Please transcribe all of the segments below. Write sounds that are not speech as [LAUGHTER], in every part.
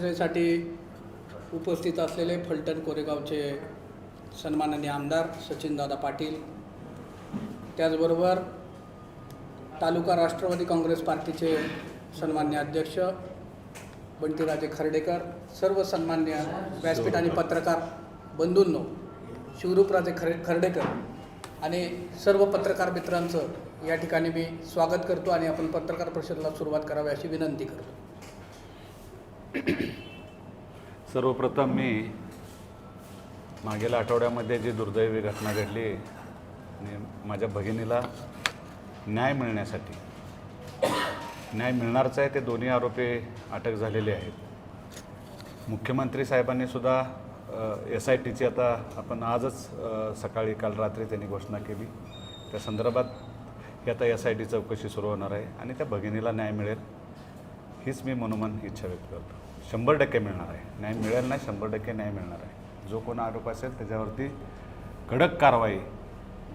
चर्चेसाठी उपस्थित असलेले फलटण कोरेगावचे सन्माननीय आमदार सचिनदादा पाटील त्याचबरोबर तालुका राष्ट्रवादी काँग्रेस पार्टीचे सन्मान्य अध्यक्ष बंटीराजे खर्डेकर सर्व सन्मान्य व्यासपीठ आणि पत्रकार बंधूंनो शिवरूपराजे खरे खर्डेकर आणि सर्व पत्रकार मित्रांचं या ठिकाणी मी स्वागत करतो आणि आपण पत्रकार परिषदेला सुरुवात करावी अशी विनंती करतो. सर्वप्रथम मी मागील आठवड्यामध्ये जी दुर्दैवी घटना घडली आणि माझ्या भगिनीला न्याय मिळण्यासाठी. न्याय मिळणारच आहे ते दोन्ही आरोपी अटक झालेले आहेत. मुख्यमंत्री साहेबांनी सुद्धा एस आय टीची आता आपण आजच सकाळी काल रात्री त्यांनी घोषणा केली. त्या संदर्भात ही आता एस आय टी चौकशी सुरू होणार आहे आणि त्या भगिनीला न्याय मिळेल हीच मी मनोमन इच्छा व्यक्त करतो. शंभर टक्के मिळणार आहे. न्याय मिळेल नाही शंभर टक्के न्याय मिळणार आहे. जो कोणा आरोप असेल त्याच्यावरती कडक कारवाई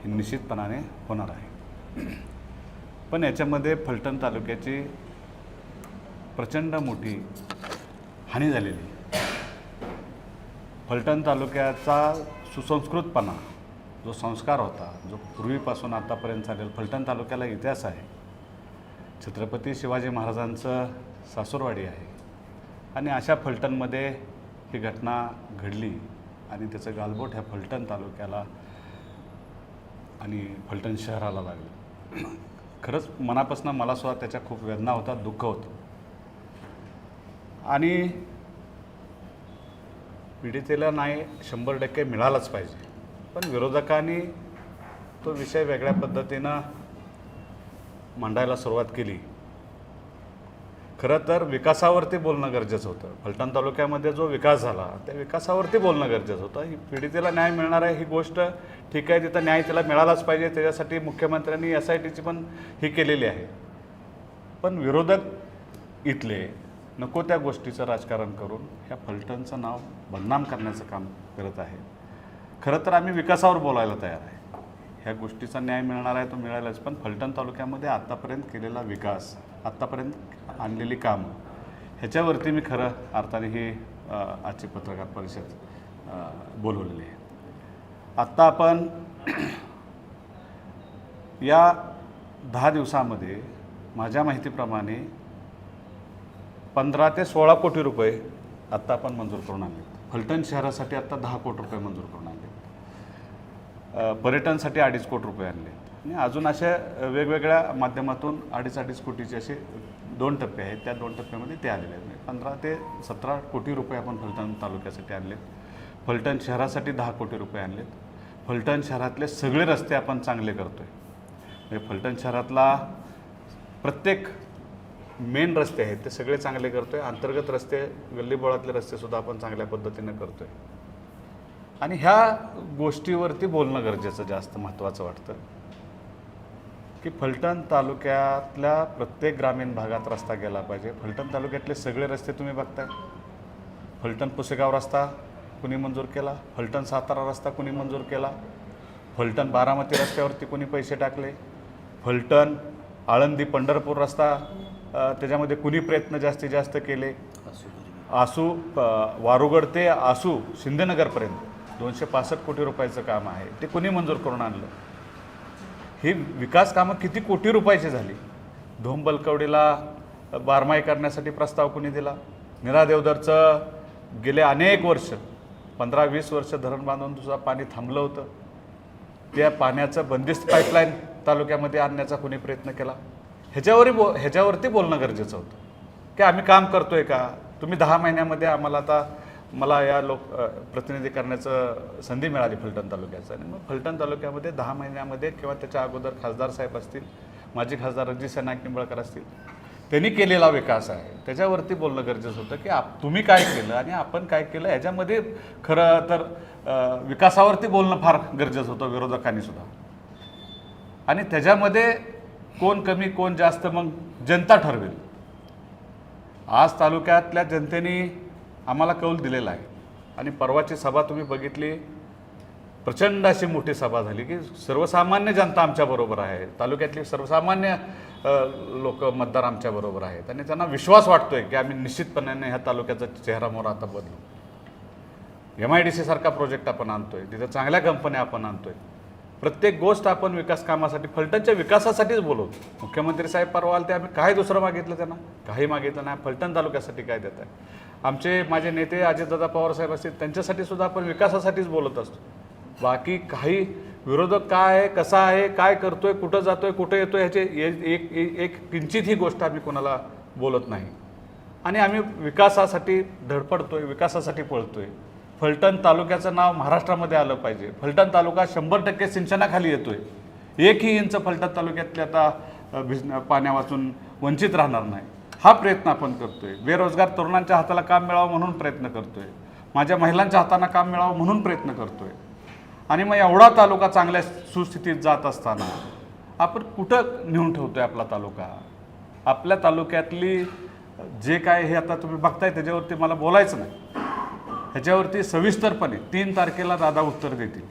ही निश्चितपणाने होणार आहे. पण याच्यामध्ये फलटण तालुक्याची प्रचंड मोठी हानी झालेली. फलटण तालुक्याचा सुसंस्कृतपणा जो संस्कार होता जो पूर्वीपासून आत्तापर्यंत चालेल फलटण तालुक्याला इतिहास आहे. छत्रपती शिवाजी महाराजांचं सासूरवाडी आहे. आणि अशा फलटणमध्ये ही घटना घडली आणि त्याचं गालबोट ह्या फलटण तालुक्याला आणि फलटण शहराला लागलं. खरंच मनापासून मला सुद्धा त्याच्या खूप वेदना होतात दुःख होतं. आणि पीडितेला नाही शंभर टक्के मिळालाच पाहिजे. पण विरोधकांनी तो विषय वेगळ्या पद्धतीनं मांडायला सुरुवात केली. खरं तर विकासावरती बोलणं गरजेचं होतं. फलटण तालुक्यामध्ये जो विकास झाला त्या विकासावरती बोलणं गरजेचं होतं. ही पीडितेला न्याय मिळणार आहे ही गोष्ट ठीक आहे तिथं न्याय तिला मिळालाच पाहिजे त्याच्यासाठी मुख्यमंत्र्यांनी एस आय टीची पण ही केलेली आहे. पण विरोधक इथले नको त्या गोष्टीचं राजकारण करून ह्या फलटणचं नाव बदनाम करण्याचं काम करत आहे. खरं तर आम्ही विकासावर बोलायला तयार आहे. ह्या गोष्टीचा न्याय मिळणार आहे तो मिळालाच पण फलटण तालुक्यामध्ये आत्तापर्यंत केलेला विकास आत्तापर्यंत आणलेली कामं. ह्याच्यावरती मी खरं अर्थाने ही आजची पत्रकार परिषद बोलवलेली आहे. आत्ता आपण [CLEARS THROAT] या दहा दिवसामध्ये माझ्या माहितीप्रमाणे पंधरा ते सोळा कोटी रुपये आत्ता आपण मंजूर करून आणले फलटण शहरासाठी आत्ता दहा कोटी रुपये मंजूर करून आणले पर्यटनसाठी अडीच कोटी रुपये आणले आणि अजून अशा वेगवेगळ्या माध्यमातून अडीच अडीच कोटीचे असे दोन टप्पे आहेत. त्या दोन टप्प्यामध्ये ते आलेले आहेत. म्हणजे पंधरा ते सतरा कोटी रुपये आपण फलटण तालुक्यासाठी आणलेत. फलटण शहरासाठी दहा कोटी रुपये आणलेत. फलटण शहरातले सगळे रस्ते आपण चांगले करतो आहे म्हणजे फलटण शहरातला प्रत्येक मेन रस्ते आहेत ते सगळे चांगले करतो आहे अंतर्गत रस्ते गल्लीबोळातले रस्तेसुद्धा आपण चांगल्या पद्धतीनं करतो आहे आणि ह्या गोष्टीवरती बोलणं गरजेचं जास्त महत्त्वाचं वाटतं. की फलटण तालुक्यातल्या प्रत्येक ग्रामीण भागात रस्ता गेला पाहिजे. फलटण तालुक्यातले सगळे रस्ते तुम्ही बघताय. फलटण पुसेगाव रस्ता कुणी मंजूर केला? फलटण सातारा रस्ता कुणी मंजूर केला? फलटण बारामती रस्त्यावरती कुणी पैसे टाकले? फलटण आळंदी पंढरपूर रस्ता त्याच्यामध्ये कुणी प्रयत्न जास्तीत जास्त केले? आसू वारुगड ते आसू शिंदेनगरपर्यंत. दोनशे पासष्ट कोटी रुपयाचं काम आहे. ते कुणी मंजूर करून आणलं? ही विकास कामं किती कोटी रुपयाची झाली? धोम बलकवडीला बारमाई करण्यासाठी प्रस्ताव कुणी दिला? निरा देवदरचं गेले अनेक वर्ष पंधरा वीस वर्ष धरण बांधून सुद्धा पाणी थांबलं होतं. त्या पाण्याचं बंदिस्त पाईपलाईन तालुक्यामध्ये आणण्याचा कोणी प्रयत्न केला? ह्याच्यावरही बो ह्याच्यावरती बोलणं गरजेचं होतं. की आम्ही काम करतोय का? तुम्ही दहा महिन्यामध्ये आम्हाला आता मला या लोक प्रतिनिधी करण्याचं संधी मिळाली फलटण तालुक्याचं. आणि मग फलटण तालुक्यामध्ये दहा महिन्यामध्ये किंवा त्याच्या अगोदर खासदार साहेब असतील माजी खासदार रणजित सेना किंबळकर असतील त्यांनी केलेला विकास आहे. त्याच्यावरती बोलणं गरजेचं होतं की आप तुम्ही काय केलं आणि आपण काय केलं याच्यामध्ये खरं तर विकासावरती बोलणं फार गरजेचं होतं विरोधकांनी सुद्धा. आणि त्याच्यामध्ये कोण कमी कोण जास्त मग जनता ठरवेल. आज तालुक्यातल्या जनतेने आम्हाला कौल दिलेला आहे. आणि परवाची सभा तुम्ही बघितली प्रचंड अशी मोठी सभा झाली की सर्वसामान्य जनता आमच्याबरोबर आहे. तालुक्यातली सर्वसामान्य लोक मतदार आमच्याबरोबर आहेत. आणि त्यांना विश्वास वाटतोय की आम्ही निश्चितपणाने ह्या तालुक्याचा चेहरा मोहरा आता बदलू. एम आय डी सी सारखा प्रोजेक्ट आपण आणतोय. तिथं चांगल्या कंपन्या आपण आणतोय. प्रत्येक गोष्ट आपण विकास कामासाठी फलटणच्या विकासासाठीच बोलवतो. मुख्यमंत्री साहेब परवा आले ते आम्ही काय दुसरं मागितलं त्यांना? काही मागितलं नाही. फलटण तालुक्यासाठी काय देत आहे आमचे माझे नेते अजितदादा पवारसाहेब असतील त्यांच्यासाठी सुद्धा आपण विकासासाठीच बोलत असतो. बाकी काही विरोधक काय आहे कसा आहे काय करतोय कुठं जातोय कुठं येतोय ह्याचे ए- एक एक एक किंचित ही गोष्ट आम्ही कोणाला बोलत नाही. आणि आम्ही विकासासाठी धडपडतोय विकासासाठी पळतोय. फलटण तालुक्याचं नाव महाराष्ट्रामध्ये आलं पाहिजे. फलटण तालुका शंभर टक्के सिंचनाखाली येतोय. एकही इंच फलटण तालुक्यातले आता भिज पाण्या वाचून वंचित राहणार नाही. हा प्रयत्न आपण करतोय. बेरोजगार तरुणांच्या हाताला काम मिळावं म्हणून प्रयत्न करतोय. माझ्या महिलांच्या हाताना काम मिळावं म्हणून प्रयत्न करतोय. आणि मग एवढा तालुका चांगल्या सुस्थितीत जात असताना आपण कुठं नेऊन ठेवतोय आपला तालुका? आपल्या तालुक्यातली जे काय हे आता तुम्ही बघताय त्याच्यावरती मला बोलायचं नाही. ह्याच्यावरती सविस्तरपणे तीन तारखेला दादा उत्तर देतील.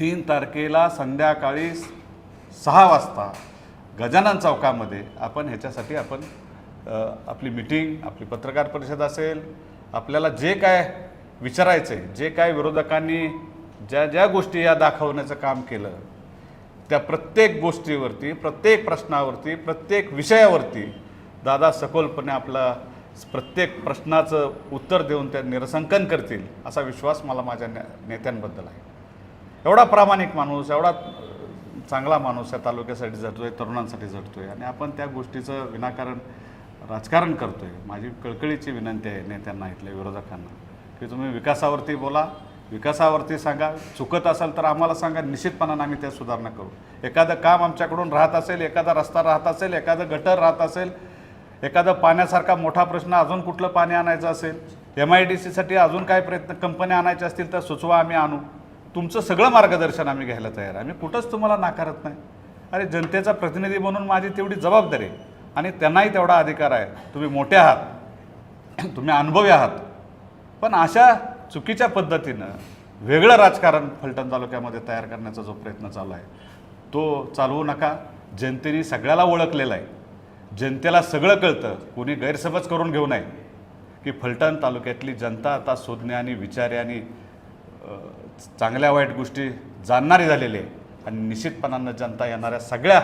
तीन तारखेला संध्याकाळी सहा वाजता गजानन चौकामध्ये आपण ह्याच्यासाठी आपण आपली मिटिंग आपली पत्रकार परिषद असेल आपल्याला जे काय विचारायचं आहे जे काय विरोधकांनी ज्या ज्या गोष्टी या दाखवण्याचं काम केलं त्या प्रत्येक गोष्टीवरती प्रत्येक प्रश्नावरती प्रत्येक विषयावरती दादा सखोलपणे आपला प्रत्येक प्रश्नाचं उत्तर देऊन त्या निरसंकन करतील असा विश्वास मला माझ्या ने नेत्यांबद्दल आहे. एवढा प्रामाणिक माणूस एवढा चांगला माणूस या तालुक्यासाठी झटतोय तरुणांसाठी झटतोय आणि आपण त्या गोष्टीचं विनाकारण राजकारण करतो आहे माझी कळकळीची विनंती आहे नेत्यांना इथल्या विरोधकांना की तुम्ही विकासावरती बोला विकासावरती सांगा. चुकत असाल तर आम्हाला सांगा. निश्चितपणानं आम्ही त्या सुधारणा करू. एखादं काम आमच्याकडून राहत असेल एखादा रस्ता राहत असेल एखादं गटर राहत असेल एखादा पाण्यासारखा मोठा प्रश्न अजून कुठलं पाणी आणायचं असेल एम आय डी सीसाठी अजून काय प्रयत्न कंपन्या आणायच्या असतील तर सुचवा आम्ही आणू. तुमचं सगळं मार्गदर्शन आम्ही घ्यायला तयार आहे. आम्ही कुठंच तुम्हाला नाकारत नाही. अरे जनतेचा प्रतिनिधी म्हणून माझी तेवढी जबाबदारी आहे. आणि त्यांनाही तेवढा अधिकार आहे. तुम्ही मोठे आहात. तुम्ही अनुभवी आहात. पण अशा चुकीच्या पद्धतीनं वेगळं राजकारण फलटण तालुक्यामध्ये तयार करण्याचा जो प्रयत्न चालू आहे तो चालवू नका. जनतेने सगळ्याला ओळखलेला आहे. जनतेला सगळं कळतं. कोणी गैरसमज करून घेऊ नये. की फलटण तालुक्यातली जनता आता सुज्ञानी विचारी आणि चांगल्या वाईट गोष्टी जाणणारी झालेली आहे. आणि निश्चितपणानं जनता येणाऱ्या सगळ्या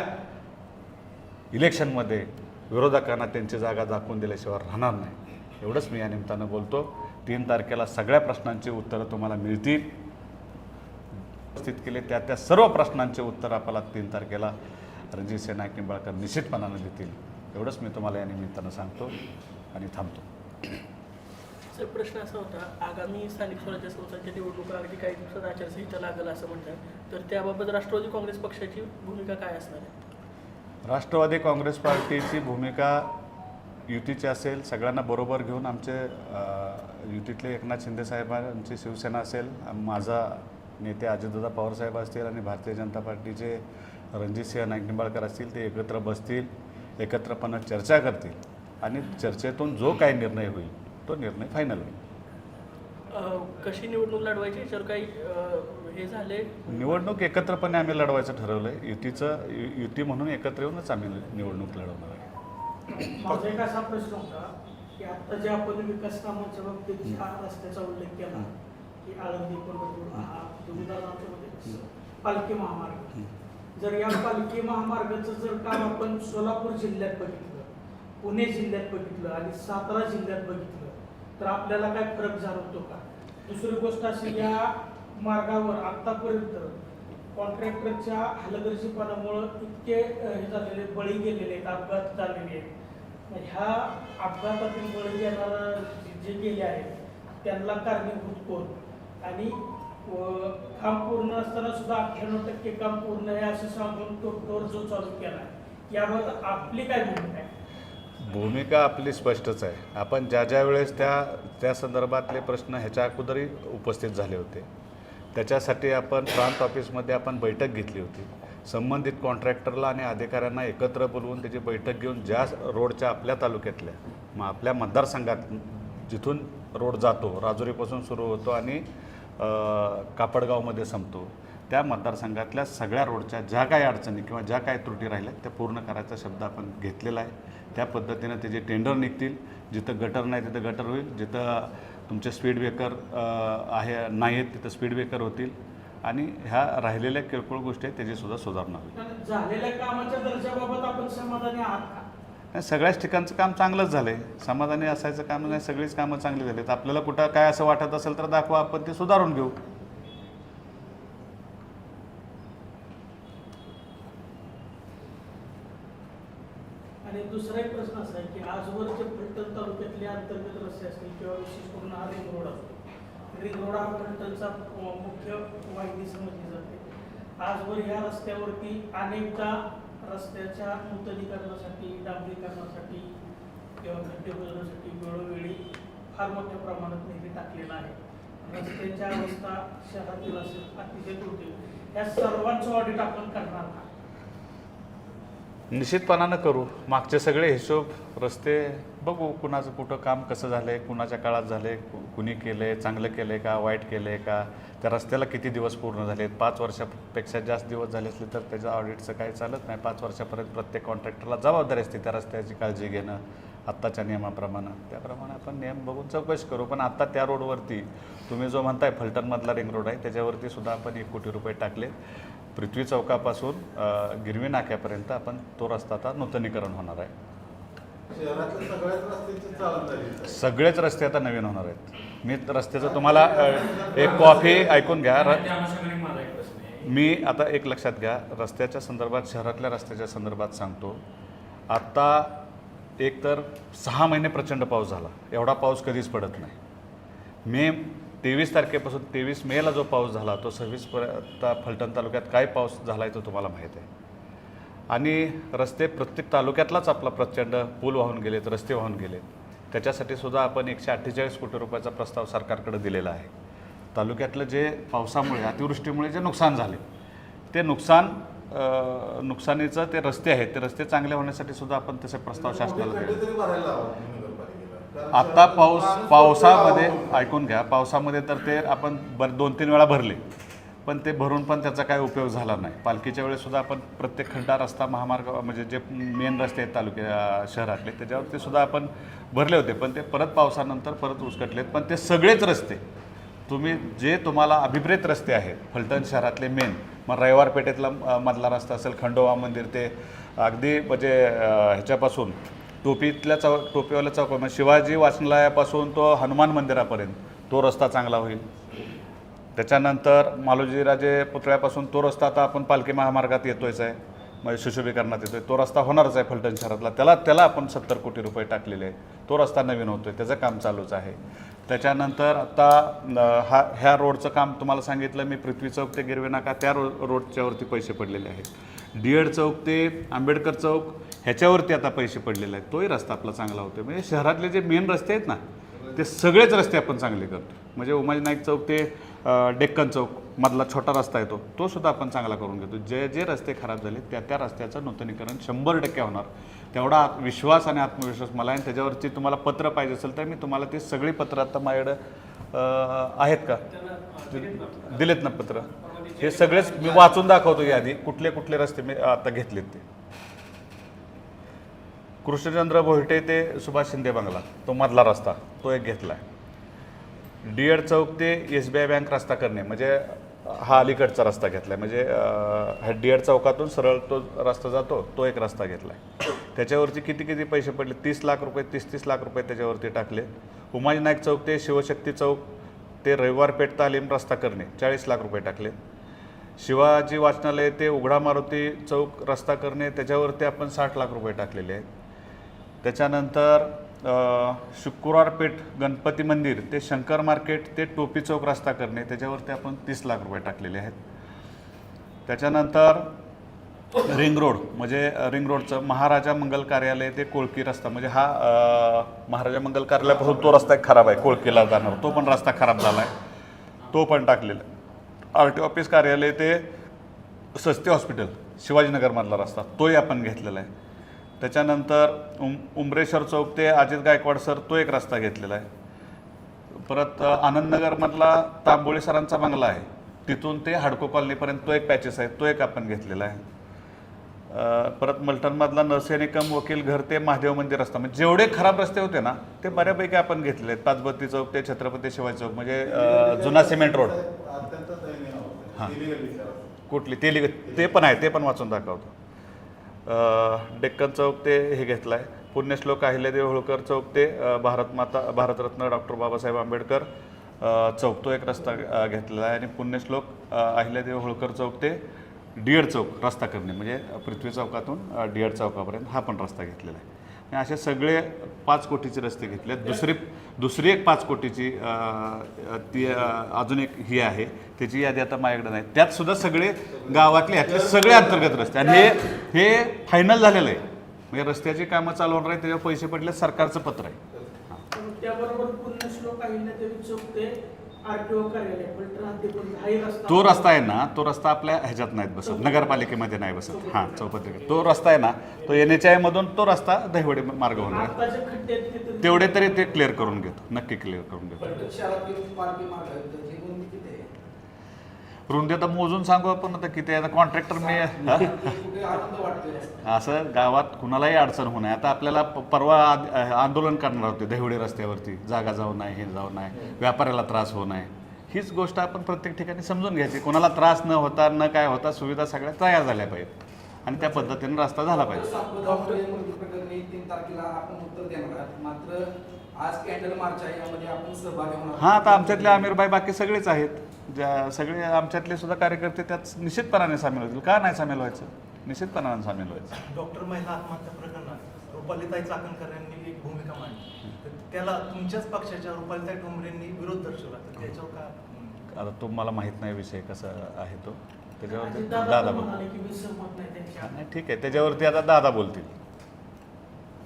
इलेक्शनमध्ये विरोधकांना त्यांची जागा दाखवून दिल्याशिवाय राहणार नाही. एवढंच मी या निमित्तानं बोलतो. तीन तारखेला सगळ्या प्रश्नांची उत्तरं तुम्हाला मिळतील. उपस्थित केले त्या त्या सर्व प्रश्नांचे उत्तर आपल्याला तीन तारखेला रणजित सिंह नाईक निंबाळकर निश्चितपणानं देतील. एवढंच मी तुम्हाला या निमित्तानं सांगतो आणि थांबतो. सर प्रश्न असा होता आगामी स्थानिक स्वराज्य संस्थांच्या निवडणुका अगदी काही दिवसात आचारसंहिता लागेल असं म्हणतात. तर त्याबाबत राष्ट्रवादी काँग्रेस पक्षाची भूमिका काय असणार आहे? राष्ट्रवादी काँग्रेस पार्टीची भूमिका युतीची असेल सगळ्यांना बरोबर घेऊन आमचे युतीतले एकनाथ शिंदेसाहेबांची शिवसेना असेल माझा नेते अजितदादा पवारसाहेब असतील आणि भारतीय जनता पार्टीचे रणजितसिंह नाईक निंबाळकर असतील ते एकत्र बसतील एकत्रपणे चर्चा करतील आणि चर्चेतून जो काही निर्णय होईल तो निर्णय फायनल होईल. कशी निवडणूक लढवायची? याच्यावर काही हे झाले. निवडणूक एकत्रपणे आम्ही लढवायचं ठरवलं आहे युतीचं यु- युती म्हणून एकत्र येऊनच आम्ही निवडणूक लढवणार आहे. माझा एक असा प्रश्न होता की आता जे आपण विकास कामाच्या बाबतीत ज्या रस्त्याचा उल्लेख केला की आळंदी पंढरपूर हा तुम्ही दादांच्या मध्ये पालखी महामार्ग. जर या पालखी महामार्गाचं जर काम आपण सोलापूर जिल्ह्यात बघितलं पुणे जिल्ह्यात बघितलं आणि सातारा जिल्ह्यात बघितलं तर आपल्याला काय फरक जाणवतो का? दुसरी गोष्ट अशी या मार्गावर आतापर्यंत कॉन्ट्रॅक्टरच्या हलगर्जीपणामुळं इतके हे झालेले बळी गेलेले आहेत अपघात झालेले आहेत. ह्या अपघातातील बळी घेणारा जे गेले आहेत त्यांना कारणीभूत कोण? आणि काम पूर्ण असताना सुद्धा अठ्ठ्याण्णव टक्के काम पूर्ण आहे असं सांगून तो टोर जो चालू केला यावर आपली काय भूमिका आहे? भूमिका आपली स्पष्टच आहे. आपण ज्या ज्या वेळेस त्या त्या संदर्भातले प्रश्न ह्याच्या अगोदरही उपस्थित झाले होते. त्याच्यासाठी आपण प्रांत ऑफिसमध्ये आपण बैठक घेतली होती. संबंधित कॉन्ट्रॅक्टरला आणि अधिकाऱ्यांना एकत्र बोलवून त्याची बैठक घेऊन ज्या रोडच्या आपल्या तालुक्यातल्या मग आपल्या मतदारसंघात जिथून रोड जातो राजुरीपासून सुरू होतो आणि कापडगावमध्ये संपतो त्या मतदारसंघातल्या सगळ्या रोडच्या ज्या काही अडचणी किंवा ज्या काही त्रुटी राहिल्या त्या पूर्ण करायचा शब्द आपण घेतलेला आहे. त्या पद्धतीनं त्याचे टेंडर निघतील जिथं गटर नाही तिथं गटर होईल जिथं तुमचे स्पीड ब्रेकर आहे नाही आहेत तिथं स्पीड ब्रेकर होतील. आणि ह्या राहिलेल्या किरकोळ गोष्टी आहेत त्याचीसुद्धा सुधारणा होईल. पण झालेल्या कामाच्या दर्जाबाबत आपण समाधानी आहात का? नाही सगळ्याच ठिकाणचं काम चांगलंच झालं आहे समाधानी असायचं काम नाही सगळीच कामं चांगली झालीत. आपल्याला कुठं काय असं वाटत असेल तर दाखवा आपण ते सुधारून घेऊ. आणि दुसरा एक प्रश्न असा आहे की आजवरचे फलटण अंतर्गत रस्ते असतील किंवा विशेष करून हा रिंग रोड असतो. रिंग रोड हा पर्यटनचा मुख्य वाहिनी समजली जाते. आजवर ह्या रस्त्यावरती अनेकदा रस्त्याच्या नूतनीकरणासाठी डांबरीकरणासाठी किंवा खड्डे बुजवण्यासाठी वेळोवेळी फार मोठ्या प्रमाणात निधी टाकलेला आहे. रस्त्याच्या अवस्था शहरातील असेल अतिशय त्रुटी या सर्वांचं ऑडिट आपण करणार का निश्चितपणानं करू. मागचे सगळे हिशोब रस्ते बघू कुणाचं कुठं काम कसं झालं आहे कुणाच्या काळात झालं आहे कुणी केलं आहे चांगलं केलं आहे का वाईट केलं आहे का त्या रस्त्याला किती दिवस पूर्ण झाले आहेत पाच वर्षापेक्षा जास्त दिवस झाले असले तर त्याच्या ऑडिटचं काही चालत नाही. पाच वर्षापर्यंत प्रत्येक कॉन्ट्रॅक्टरला जबाबदारी असते त्या रस्त्याची काळजी घेणं आत्ताच्या नियमाप्रमाणे. त्याप्रमाणे आपण नियम बघून चौकशी करू. पण आत्ता त्या रोडवरती तुम्ही जो म्हणताय फलटणमधला रिंग रोड आहे त्याच्यावरती सुद्धा आपण एक कोटी रुपये टाकले पृथ्वी चौकापासून गिरवी नाक्यापर्यंत आपण तो रस्ता आता नूतनीकरण होणार आहे. सगळेच रस्ते आता नवीन होणार आहेत. मी रस्त्याचं तुम्हाला एक कॉफी ऐकून घ्या. र- मी आता एक लक्षात घ्या. रस्त्याच्या संदर्भात शहरातल्या रस्त्याच्या संदर्भात सांगतो. आत्ता एक तर सहा महिने प्रचंड पाऊस झाला. एवढा पाऊस कधीच पडत नाही. मे तेवीस तारखेपासून तेवीस मेला जो पाऊस झाला तो सव्वीस पर्यंत फलटण तालुक्यात काय पाऊस झाला आहे तो तुम्हाला माहीत आहे. आणि रस्ते प्रत्येक तालुक्यातलाच आपला प्रचंड पूल वाहून गेलेत रस्ते वाहून गेलेत. त्याच्यासाठी सुद्धा आपण एकशे अठ्ठेचाळीस कोटी रुपयाचा प्रस्ताव सरकारकडे दिलेला आहे. तालुक्यातलं जे पावसामुळे अतिवृष्टीमुळे जे नुकसान झाले ते नुकसान नुकसानीचं ते रस्ते आहेत. ते रस्ते चांगले होण्यासाठी सुद्धा आपण तसे प्रस्ताव शासनाला दिले तरी भरायला लावा महानगरपालिकेला. कारण आता शहरात पाऊस पावसामध्ये ऐकून घ्या पावसामध्ये तर ते आपण बर दोन तीन वेळा भरले. पण ते भरून पण त्याचा काय उपयोग झाला नाही. पालखीच्या वेळेससुद्धा आपण प्रत्येक खड्डा रस्ता महामार्ग म्हणजे जे मेन रस्ते आहेत तालुक्या शहरातले त्याच्यावर ते सुद्धा आपण भरले होते. पण ते परत पावसानंतर परत उसकटलेत पण ते सगळेच रस्ते तुम्ही जे तुम्हाला अभिप्रेत रस्ते आहेत फलटण शहरातले मेन मग रविवार पेठेतला मधला रस्ता असेल खंडोबा मंदिर ते अगदी म्हणजे ह्याच्यापासून टोपीतल्या चौ टोपीवाल्या चौक शिवाजी वाचनालयापासून तो हनुमान मंदिरापर्यंत तो रस्ता चांगला होईल. त्याच्यानंतर मालोजीराजे पुतळ्यापासून तो रस्ता आता आपण पालखी महामार्गात येतोयच आहे. म्हणजे सुशोभीकरणात येतोय. तो रस्ता होणारच आहे फलटण शहरातला. त्याला त्याला आपण सत्तर कोटी रुपये टाकलेले आहे तो रस्ता नवीन होतोय. त्याचं काम चालूच आहे. त्याच्यानंतर आता हा ह्या रोडचं काम तुम्हाला सांगितलं. मी पृथ्वी चौक ते गिरवे नाका त्या रो रोडच्यावरती पैसे पडलेले आहेत. डी एड चौक ते आंबेडकर चौक ह्याच्यावरती आता पैसे पडलेले आहेत. तोही रस्ता आपला चांगला होतोय. म्हणजे शहरातले जे मेन रस्ते आहेत ना ते सगळेच रस्ते आपण चांगले करतो. म्हणजे उमाजी नाईक चौक ते डेक्कन चौक मधला छोटा रस्ता येतो तो सुद्धा आपण चांगला करून घेतो. जे जे रस्ते खराब झाले त्या त्या रस्त्याचं नूतनीकरण शंभर टक्के होणार. तेवढा विश्वास आणि आत्मविश्वास मला आणि त्याच्यावरची तुम्हाला पत्र पाहिजे असेल तर मी तुम्हाला ते सगळी पत्र आता माझ्याकडं आहेत का? दिलेत ना पत्र? हे सगळेच मी वाचून दाखवतो यादी. कुठले कुठले रस्ते मी आता घेतलेत ते. कृष्णचंद्र भोईटे ते सुभाष शिंदे बंगला. तो मधला रस्ता तो एक घेतला आहे डी एड चौक ते एस बी आय बँक रस्ता करणे म्हणजे हा अलीकडचा रस्ता घेतला आहे म्हणजे डी एड चौकातून सरळ तो रस्ता जातो तो एक रस्ता घेतला आहे त्याच्यावरती किती किती पैसे पडले? तीस लाख रुपये तीस तीस लाख रुपये त्याच्यावरती टाकले. उमाजी नाईक चौक ते शिवशक्ती चौक ते रविवार पेठ तालीम रस्ता करणे चाळीस लाख रुपये टाकले. शिवाजी वाचनालय ते उघडा मारुती चौक रस्ता करणे त्याच्यावरती आपण साठ लाख रुपये टाकलेले आहेत. त्याच्यानंतर अ, शुक्रवार पेठ गणपती मंदिर ते शंकर मार्केट ते टोपी चौक रस्ता करणे त्याच्यावरती आपण तीस लाख रुपये टाकलेले आहेत. त्याच्यानंतर रिंग रोड म्हणजे रिंग रोडचं महाराजा मंगल कार्यालय ते कोळकी रस्ता म्हणजे हा महाराजा मंगल कार्यालयापासून तो रस्ता एक खराब आहे कोळकीला जाणार तो पण रस्ता खराब झाला आहे. तो पण टाकलेला आहे. आर टी ऑफिस कार्यालय ते सस्ते हॉस्पिटल शिवाजीनगरमधला रस्ता तोही आपण घेतलेला आहे. त्याच्यानंतर उम उमरेश्वर चौक ते अजित गायकवाड सर तो एक रस्ता घेतलेला आहे. परत आनंदनगरमधला तांबोळी सरांचा बंगला आहे. तिथून ते हाडको कॉलनीपर्यंत तो एक पॅचेस आहे तो एक आपण घेतलेला आहे. परत मलटणमधला नरसैनिकम वकील घर ते महादेव मंदिर रस्ता म्हणजे जेवढे खराब रस्ते होते ना ते बऱ्यापैकी आपण घेतलेले आहेत. पाचबत्ती चौक ते छत्रपती शिवाजी चौक म्हणजे जुना सिमेंट रोड. हां. कुठली? ते लिग ते पण आहे ते पण वाचून दाखवतो. डेक्कन चौक ते हे घेतलं आहे पुण्यश्लोक अहिल्यादेवी होळकर चौक ते भारतमाता भारतरत्न डॉक्टर बाबासाहेब आंबेडकर चौक तो एक रस्ता घेतलेला आहे. आणि पुण्यश्लोक अहिल्यादेवी होळकर चौक ते डिअड चौक रस्ता करणे म्हणजे पृथ्वी चौकातून डिअड चौकापर्यंत हा पण रस्ता घेतलेला आहे. आणि असे सगळे पाच कोटीचे रस्ते घेतले आहेत. दुसरी दुसरी एक पाच कोटीची ती अजून एक ही आहे. त्याची यादी आता माझ्याकडे नाही. त्यात सुद्धा सगळे गावातले यातले सगळे अंतर्गत रस्ते. आणि हे हे फायनल झालेलं आहे. म्हणजे रस्त्याची कामं होणार आहे त्याच्यावर पैसे पडले सरकारचं पत्र आहे. ते आरटीओ कार्यालय रस्ता. तो रस्ता आहे ना तो रस्ता आपल्या ह्याच्यात नाहीत बसत नगरपालिकेमध्ये नाही बसत. हां चौपत्रिका. तो रस्ता आहे ना तो एन एच आयमधून तो रस्ता दहिवडी मार्ग होणार. तेवढे तरी ते क्लिअर करून घेतो नक्की क्लिअर करून घेतो फलटण शहरातील पार्किंग मार्ग आहे त्याची रुंदी किती आहे रुंदी आता मोजून सांगू आपण आता किती आहे. आता कॉन्ट्रॅक्टर मी असं गावात कुणालाही अडचण होऊ नये. आता आपल्याला प- परवा आद- आंदोलन करणार होते दहिवडी रस्त्यावरती. जागा जाऊ नये हे जाऊ नये. व्यापाऱ्याला त्रास होऊ नये. हीच गोष्ट आपण प्रत्येक ठिकाणी समजून घ्यायची. कोणाला त्रास न होता न काय होता सुविधा सगळ्या तयार झाल्या पाहिजेत. आणि त्या पद्धतीने रस्ता झाला पाहिजे. हा हां आता आमच्यातले आमिरबाई बाकी सगळेच आहेत. ज्या सगळे आमच्यातले सुद्धा कार्यकर्ते त्यात निश्चितपणाने सामील होतील. का नाही सामील व्हायचं? निश्चितपणाने सामील व्हायचं. डॉक्टर महिला आत्महत्या प्रकरणात रुपालीताई चाकणकर यांनी एक भूमिका मांडली. तर त्याला तुमच्याच पक्षाच्या रुपालीताई ठोंबरेंनी विरोध दर्शवला. तर त्याच्यावर का आता तुम्हाला माहीत नाही विषय कसा आहे तो. त्याच्यावरती दादा बोल नाही ठीक आहे. त्याच्यावरती आता दादा बोलतील.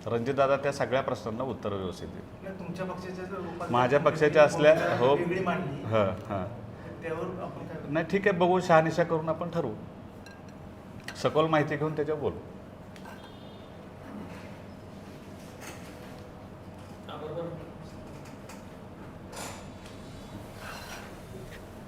रणजित दादा त्या सगळ्या प्रश्नांना उत्तर व्यवस्थित देतील. रुपालीताई माझ्या पक्षाच्या असल्या हो. हां हां. त्यावर आपण काय नाही ठीक आहे बघू शहानिशा करून आपण ठरवू. सखोल माहिती घेऊन त्याच्यावर बोलू.